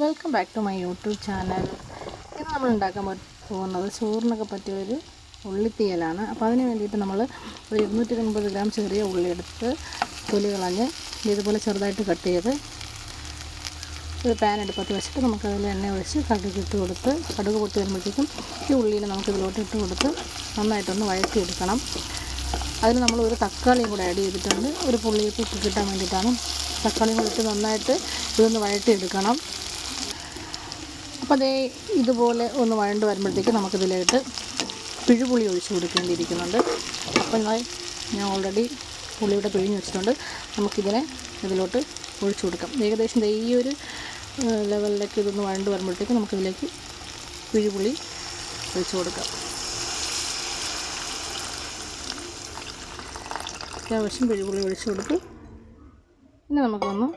Welcome back to my YouTube channel ഇന്ന് നമ്മൾ ഉണ്ടാക്കാൻ പോകുന്നത് ചോറിനൊക്കെ പറ്റിയ ഒരു ഉള്ളിത്തീയലാണ്. അപ്പോൾ അതിന് വേണ്ടിയിട്ട് നമ്മൾ ഒരു ഇരുന്നൂറ്റി അൻപത് ഗ്രാം ചെറിയ ഉള്ളി എടുത്ത് തൊലി കളഞ്ഞ് ഇതുപോലെ ചെറുതായിട്ട് കട്ട് ചെയ്ത് ഒരു പാൻ എടുപ്പത്ത് വെച്ചിട്ട് നമുക്കതിൽ എണ്ണ ഒഴിച്ച് കടുക് ഇട്ട് കൊടുത്ത് കടുക് പൊട്ടി വരുമ്പോഴത്തേക്കും ഈ ഉള്ളിനെ നമുക്ക് ഇതിലോട്ട് ഇട്ട് കൊടുത്ത് നന്നായിട്ടൊന്ന് വഴറ്റിയെടുക്കണം. അതിന് നമ്മൾ ഒരു തക്കാളിയും കൂടെ ആഡ് ചെയ്തിട്ടുണ്ട്. ഒരു പുള്ളിയൊക്കെ കിട്ടാൻ വേണ്ടിയിട്ടാണ്. തക്കാളിയും കൂടി ഇട്ട് നന്നായിട്ട് ഇതൊന്ന് വഴറ്റിയെടുക്കണം. അതേ ഇതുപോലെ ഒന്ന് വഴണ്ട് വരുമ്പോഴത്തേക്ക് നമുക്കിതിലായിട്ട് പിഴുപുളി ഒഴിച്ച് കൊടുക്കേണ്ടിയിരിക്കുന്നുണ്ട്. അപ്പോൾ ഞാൻ ഓൾറെഡി പുളിയുടെ പിഴിഞ്ഞ് വെച്ചിട്ടുണ്ട്. നമുക്കിതിനെ ഇതിലോട്ട് ഒഴിച്ചു കൊടുക്കാം. ഏകദേശം ഈ ഒരു ലെവലിലേക്ക് ഇതൊന്ന് വഴണ്ട് വരുമ്പോഴത്തേക്ക് നമുക്കിതിലേക്ക് പിഴുപുളി ഒഴിച്ചു കൊടുക്കാം. അത്യാവശ്യം പിഴുപുളി ഒഴിച്ചു കൊടുത്ത് പിന്നെ നമുക്കൊന്ന്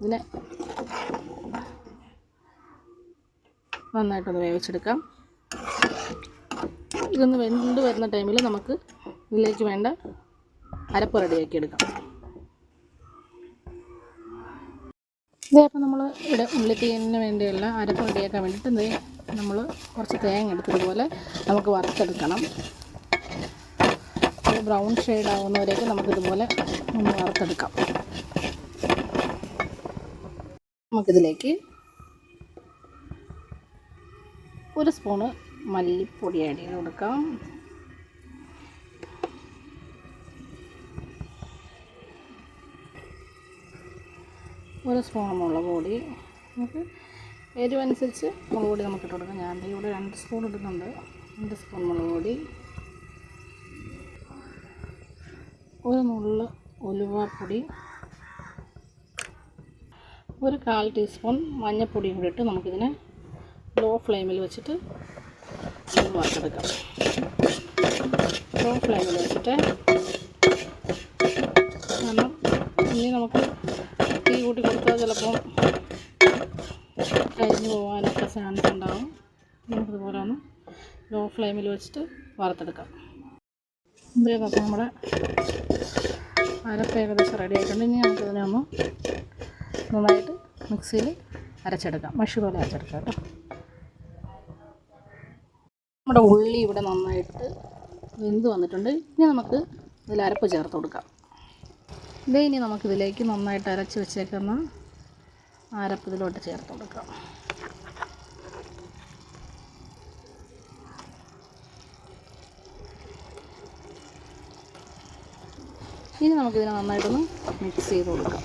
ഇതിനെ നന്നായിട്ടൊന്ന് വേവിച്ചെടുക്കാം. ഇതൊന്ന് വെന്ത് വരുന്ന ടൈമിൽ നമുക്ക് ഇതിലേക്ക് വേണ്ട അരപ്പ് റെഡിയാക്കി എടുക്കാം ഇതേപ്പം നമ്മൾ ഇവിടെ ഉള്ളിത്തീയലിന് വേണ്ടിയുള്ള അരപ്പ് റെഡിയാക്കാൻ വേണ്ടിയിട്ട് എന്തേ നമ്മൾ കുറച്ച് തേങ്ങ എടുത്തതുപോലെ നമുക്ക് വറുത്തെടുക്കണം. ബ്രൗൺ ഷെയ്ഡ് ആവുന്നവരേക്ക് നമുക്കിതുപോലെ ഒന്ന് വറുത്തെടുക്കാം. നമുക്കിതിലേക്ക് ഒരു സ്പൂണ് മല്ലിപ്പൊടി ആഡ് ചെയ്ത് കൊടുക്കാം. ഒരു സ്പൂൺ മുളക് പൊടി. നമുക്ക് എരിവനുസരിച്ച് മുളക് പൊടി നമുക്ക് ഇട്ട് കൊടുക്കാം. ഞാൻ ഇവിടെ രണ്ട് സ്പൂൺ ഇടുന്നുണ്ട്. രണ്ട് സ്പൂൺ മുളക് പൊടി. ഒരു നുള്ള് ഉലുവപ്പൊടി ഒരു കാൽ ടീസ്പൂൺ മഞ്ഞൾപ്പൊടിയും കൂടി ഇട്ട് നമുക്കിതിനെ ലോ ഫ്ലെയിമിൽ വെച്ചിട്ട് വാർത്തെടുക്കാം ലോ ഫ്ലെയിമിൽ വെച്ചിട്ട് കാരണം ഇനി നമുക്ക് തീ കൂട്ടി കൊടുത്താൽ ചിലപ്പം കരിഞ്ഞു പോകാനൊക്കെ ചാൻസ് ഉണ്ടാവും. നമുക്കിതുപോലെ ഒന്ന് ലോ ഫ്ലെയിമിൽ വെച്ചിട്ട് വറുത്തെടുക്കാം. ഇതേ നോക്കാം നമ്മുടെ അരപ്പ് ഏകദേശം റെഡി ആയിട്ടുണ്ട്. ഇനി നമുക്കിതിനെ ഒന്ന് നന്നായിട്ട് മിക്സിയിൽ അരച്ചെടുക്കാം. മഷി പോലെ അരച്ചെടുക്കാം കേട്ടോ. നമ്മുടെ ഉള്ളി ഇവിടെ നന്നായിട്ട് വെന്ത് വന്നിട്ടുണ്ട്. ഇനി നമുക്ക് ഇതിൽ അരപ്പ് ചേർത്ത് കൊടുക്കാം. ഇതേ ഇനി നമുക്കിതിലേക്ക് നന്നായിട്ട് അരച്ച് വെച്ചേക്കുന്ന അരപ്പ് ഇതിലോട്ട് ചേർത്ത് കൊടുക്കാം. ഇനി നമുക്കിതിനെ നന്നായിട്ടൊന്ന് മിക്സ് ചെയ്ത് കൊടുക്കാം.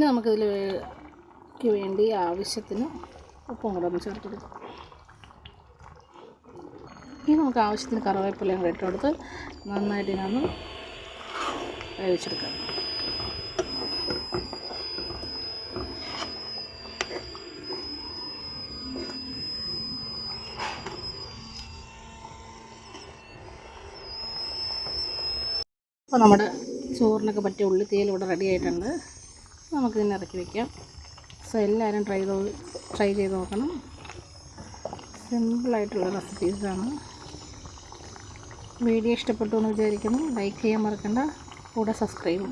ഇനി നമുക്കിതിലേക്ക് വേണ്ടി ആവശ്യത്തിന് ഉപ്പും കൂടെ ഒന്ന് ചേർത്ത് കൊടുക്കാം ഇനി നമുക്ക് ആവശ്യത്തിന് കറിവേപ്പിലയും കൂടെ ഇട്ട് കൊടുത്ത് നന്നായിട്ട് ഇതിനൊന്ന് വേവിച്ചെടുക്കാം. അപ്പോൾ നമ്മുടെ ചോറിനൊക്കെ പറ്റിയ ഉള്ളിത്തീയൽ ഇവിടെ റെഡി ആയിട്ടുണ്ട്. നമുക്കിതിനെ ഇറക്കി വയ്ക്കാം സോ എല്ലാവരും ട്രൈ ട്രൈ ചെയ്ത് നോക്കണം. സിമ്പിളായിട്ടുള്ള റെസിപ്പീസാണ് വീഡിയോ ഇഷ്ടപ്പെട്ടു എന്ന് വിചാരിക്കുന്നു. ലൈക്ക് ചെയ്യാൻ മറക്കണ്ട. കൂടെ സബ്സ്ക്രൈബ്